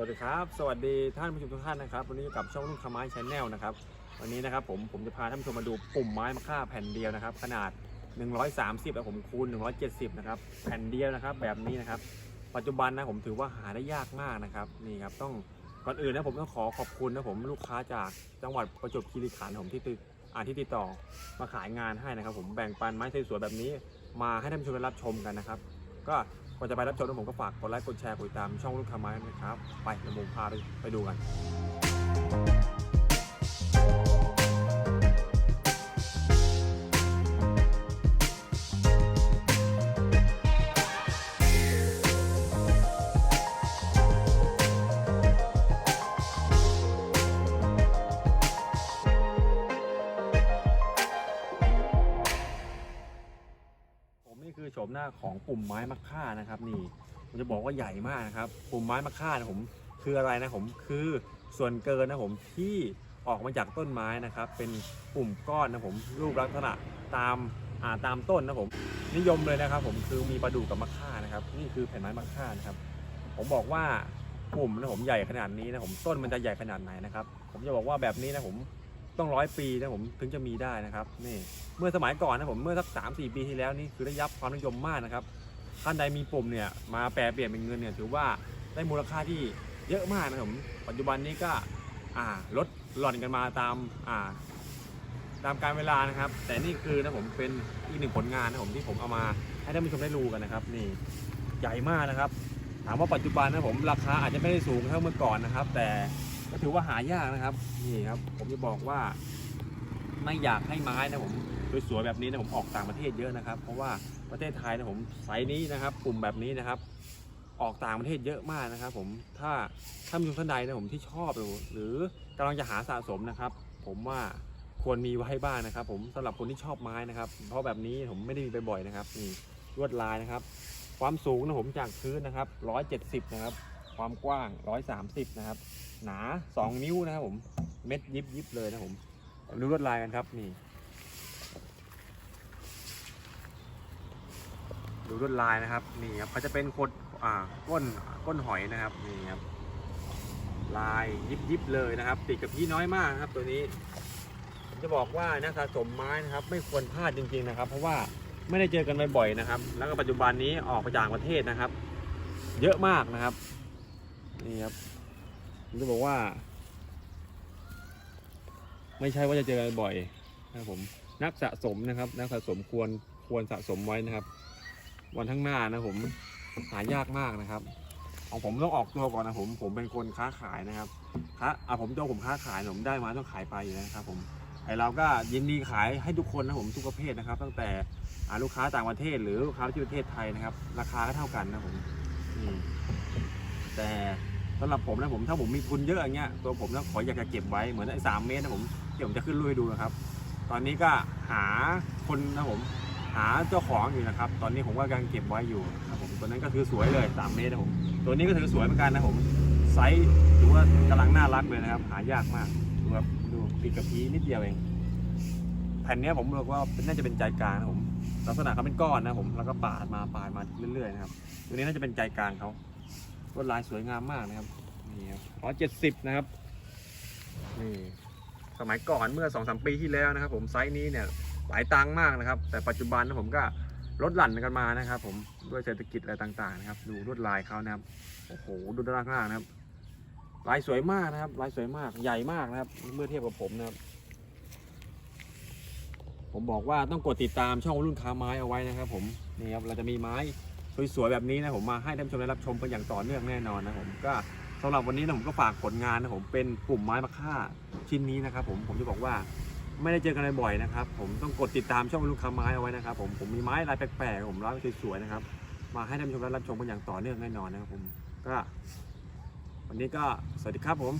วัสดีครับ สวัสดีท่านผู้ชมทุกท่านนะครับ วันนี้อยู่กับช่องลูกขไม้ชแนลนะครับ วันนี้นะครับผมผมจะพาท่านผู้ชมมาดูปุ่มไม้มะค่าแผ่นเดียวนะครับ ขนาด 130แล้วผมคูณ 170 นะครับ แผ่นเดียวนะครับ แบบนี้นะครับ ปัจจุบันนะผมถือว่าหาได้ยากมากนะครับ นี่ครับต้องก่อนอื่นนะผมต้องขอขอบคุณนะผมลูกค้าจากจังหวัดประจวบคีรีขันธ์ผมที่ติดอ่าที่ติดต่อมาขายงานให้นะครับ ผมแบ่งปันไม้สวยๆแบบนี้ มาให้ท่านผู้ชมได้รับชมกันนะครับ ก็ก่อนจะไปรับชมนะผมก็ฝากกดไลค์กดแชร์กดติดตามช่องลูกค้าไม้นะครับ ไปเดี๋ยวผมพาไปไปดูกัน ผมนี่คือโฉมหน้าของปุ่มไม้มะค่านะครับนี่ผมจะบอกว่าใหญ่มากนะครับปุ่มไม้มะค่านะผมคืออะไรนะผมคือส่วนเกินนะผมที่ออกมาจากต้นไม้นะครับ เป็นปุ่มก้อนนะผมรูปลักษณะตามอ่าตามต้นนะผมนิยมเลยนะครับ ผมคือมีประดูกับมะค่านะครับ นี่คือแผ่นไม้มะค่านะครับ ผมบอกว่าปุ่มนะผมใหญ่ขนาดนี้นะผมต้นมันจะใหญ่ขนาดไหนนะครับ ผมจะบอกว่าแบบนี้นะผม ต้องร้อยปีนะผมถึงจะมีได้นะครับนี่เมื่อสมัยก่อนนะผมเมื่อสักสามสี่ปีที่แล้วนี่คือได้รับความนิยมมากนะครับท่านใดมีปุ่มเนี่ยมาแปลเปลี่ยนเป็นเงินเนี่ยถือว่าได้มูลค่าที่เยอะมากนะผมปัจจุบันนี้ก็อ่าลดหล่อนกันมาตามอ่าตามการเวลานะครับ แต่นี่คือนะผมเป็นอีกหนึ่งผลงานนะผมที่ผมเอามาให้ท่านผู้ชมได้รู้กันนะครับ นี่ใหญ่มากนะครับ ถามว่าปัจจุบันนะผมราคาอาจจะไม่ได้สูงเท่าเมื่อก่อนนะครับ แต่ ก็ถือว่าหายากนะครับ นี่ครับ ผมจะบอกว่า ไม่อยากให้ไม้นะผมสวยๆแบบนี้นะผมออกต่างประเทศเยอะนะครับ เพราะว่าประเทศไทยนะผมไซส์นี้นะครับกลุ่มแบบนี้นะครับ ออกต่างประเทศเยอะมากนะครับ ผมถ้าถ้ามีท่านใดนะผมที่ชอบหรือกำลังจะหาสะสมนะครับ ผมว่าควรมีไว้บ้างนะครับ ผมสำหรับคนที่ชอบไม้นะครับ เพราะแบบนี้ผมไม่ได้มีบ่อยๆนะครับนี่ลวดลายนะครับ ความสูงนะผมจากพื้นนะครับ 170 นะครับ ความกว้าง 130 นะครับ หนา 2 นิ้วนะครับผม เม็ดยิบยิบเลยนะผมดูลวดลายกันครับนี่ดูลวดลายนะครับนี่ครับเขาจะเป็นขดอ่าก้นก้นหอยนะครับนี่ครับลายยิบยิบเลยนะครับ ติดกับพี่น้อยมากครับตัวนี้จะบอกว่านักสะสมไม้นะครับ ไม่ควรพลาดจริงๆนะครับ เพราะว่าไม่ได้เจอกันบ่อยๆนะครับ แล้วก็ปัจจุบันนี้ออกไปจากประเทศนะครับ เยอะมากนะครับ นี่ครับผมจะบอกว่า ไม่ใช่ว่าจะเจอบ่อยนะครับผมนักสะสมนะครับ นักสะสมควรควรสะสมไว้นะครับ วันข้างหน้านะผมหายากมากนะครับของผมต้องออกตัวก่อนนะผมผมเป็นคนค้าขายนะครับค้าอะผมตัวผมค้าขายผมได้มาต้องขายไปนะครับ ผมไอเราก็ยินดีขายให้ทุกคนนะผมทุกประเภทนะครับ ตั้งแต่ลูกค้าต่างประเทศหรือลูกค้าที่ประเทศไทยนะครับ ราคาก็เท่ากันนะผมอืม แต่สำหรับผมนะผมถ้าผมมีทุนเยอะอย่างเงี้ยตัวผมต้องขออยากจะเก็บไว้เหมือนไอ้สามเมตรนะผมเดี๋ยวผมจะขึ้นรูปให้ดูนะครับ ตอนนี้ก็หาคนนะผมหาเจ้าของอยู่นะครับ ตอนนี้ผมก็กำลังเก็บไว้อยู่ครับผมตัวนั้นก็คือสวยเลย3เมตรนะผมตัวนี้ก็ถือสวยเหมือนกันนะผมไซส์ถือว่ากำลังน่ารักเลยนะครับ หายากมากดูครับดูปีกกระพีนิดเดียวเองแผ่นนี้ผมบอกว่าน่าจะเป็นใจกลางนะผมลักษณะเขาเป็นก้อนนะผมแล้วก็ปาดมาปาดมาเรื่อยๆนะครับตัวนี้น่าจะเป็นใจกลางเขา ลวดลายสวยงามมากนะครับนี่ครับร้อยเจ็ดสิบนะครับนี่สมัยก่อนเมื่อ2องสามปีที่แล้วนะครับ ผมไซส์นี้เนี่ยหลายตังค์มากนะครับ แต่ปัจจุบันนะผมก็ลดหลั่นกันมานะครับ ผมด้วยเศรษฐกิจอะไรต่างๆนะครับ ดูลวดลายเขานะครับโอ้โหดูด้านล่างนะครับ ลายสวยมากนะครับ ลายสวยมากใหญ่มากนะครับ เมื่อเทียบกับผมนะครับ ผมบอกว่าต้องกดติดตามช่องรุ่นค้าไม้เอาไว้นะครับ ผมนี่ครับเราจะมีไม้ สวยๆแบบนี้นะผมมาให้ท่านผู้ชมได้รับชมกันอย่างต่อเนื่องแน่นอนนะผมก็สำหรับวันนี้นะผมก็ฝากผลงานนะผมเป็นกลุ่มไม้มะค่าชิ้นนี้นะครับ ผมผมจะบอกว่าไม่ได้เจอกันบ่อยนะครับ ผมต้องกดติดตามช่องลูกค้าไม้เอาไว้นะครับ ผมผมมีไม้ลายแปลกๆผมร้านสวยๆนะครับ มาให้ท่านผู้ชมได้รับชมกันอย่างต่อเนื่องแน่นอนนะครับผมก็ วันนี้ก็สวัสดีครับผม